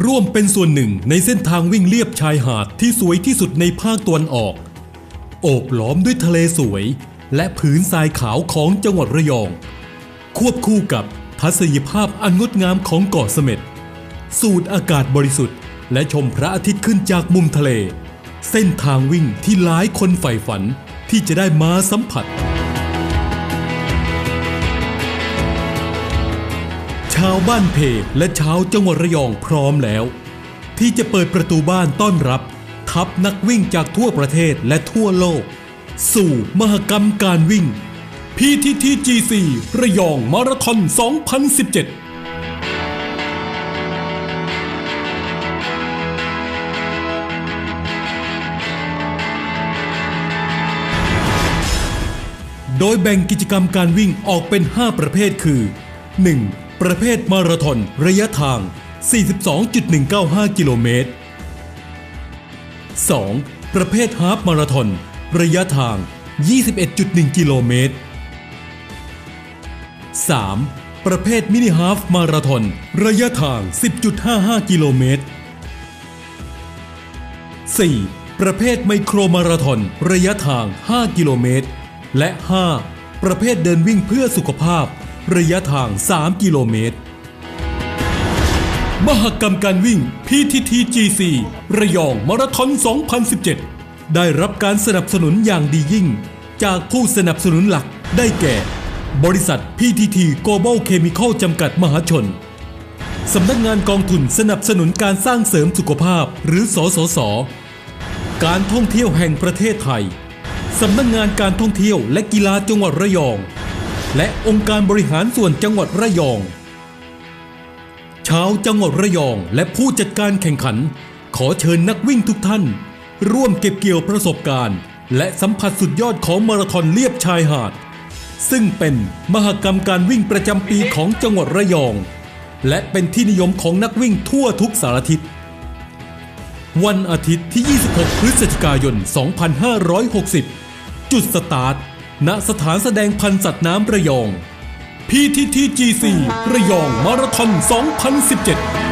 ร่วมเป็นส่วนหนึ่งในเส้นทางวิ่งเลียบชายหาดที่สวยที่สุดในภาคตะวันออก โอบล้อมด้วยทะเลสวย และผืนทรายขาวของจังหวัดระยอง ควบคู่กับทัศนียภาพอันงดงามของเกาะเสม็ด สูดอากาศบริสุทธิ์ และชมพระอาทิตย์ขึ้นจากมุมทะเล เส้นทางวิ่งที่หลายคนใฝ่ฝันที่จะได้มาสัมผัส ชาวบ้านเพและชาวจังหวัดระยองพร้อมแล้ว ที่จะเปิดประตูบ้านต้อนรับ ทัพนักวิ่งจากทั่วประเทศและทั่วโลก สู่มหกรรมการวิ่ง PTTGC ระยองมาราธอน 2017โดยแบ่งกิจกรรมการวิ่งออกเป็น 5 ประเภทคือ 1. ประเภทมาราธอนระยะทาง 42.195 กิโลเมตร 2. ประเภทฮาฟมาราธอนระยะทาง 21.1 กิโลเมตร 3. ประเภทมินิฮาฟมาราธอนระยะทาง 10.55 กิโลเมตร 4. ประเภทไมโครมาราธอนระยะทาง 5 กิโลเมตร และ 5. ประเภทเดินวิ่งเพื่อสุขภาพ ระยะทาง 3 กิโลเมตร มหกรรมการวิ่ง PTTGC ระยองมาราธอน 2017 ได้รับการสนับสนุนอย่างดียิ่ง จากผู้สนับสนุนหลักได้แก่ บริษัท PTT Global Chemical จำกัดมหาชน สำนักงานกองทุนสนับสนุนการสร้างเสริมสุขภาพหรือสสส การท่องเที่ยวแห่งประเทศไทย สำนักงานการท่องเที่ยวและกีฬาจังหวัดระยอง และองค์การบริหารส่วนจังหวัดระยอง ชาวจังหวัดระยองและผู้จัดการแข่งขัน ขอเชิญนักวิ่งทุกท่าน ร่วมเก็บเกี่ยวประสบการณ์ และสัมผัสสุดยอดของมาราธอนเลียบชายหาด ซึ่งเป็นมหกรรมการวิ่งประจำปีของจังหวัดระยอง และเป็นที่นิยมของนักวิ่งทั่วทุกสารทิศวันอาทิตย์ที่ 26 พฤศจิกายน 2560 จุดสตาร์ท ณสถานแสดงพันธุ์สัตว์น้ำระยอง PTTGC ระยองมาราธอน 2017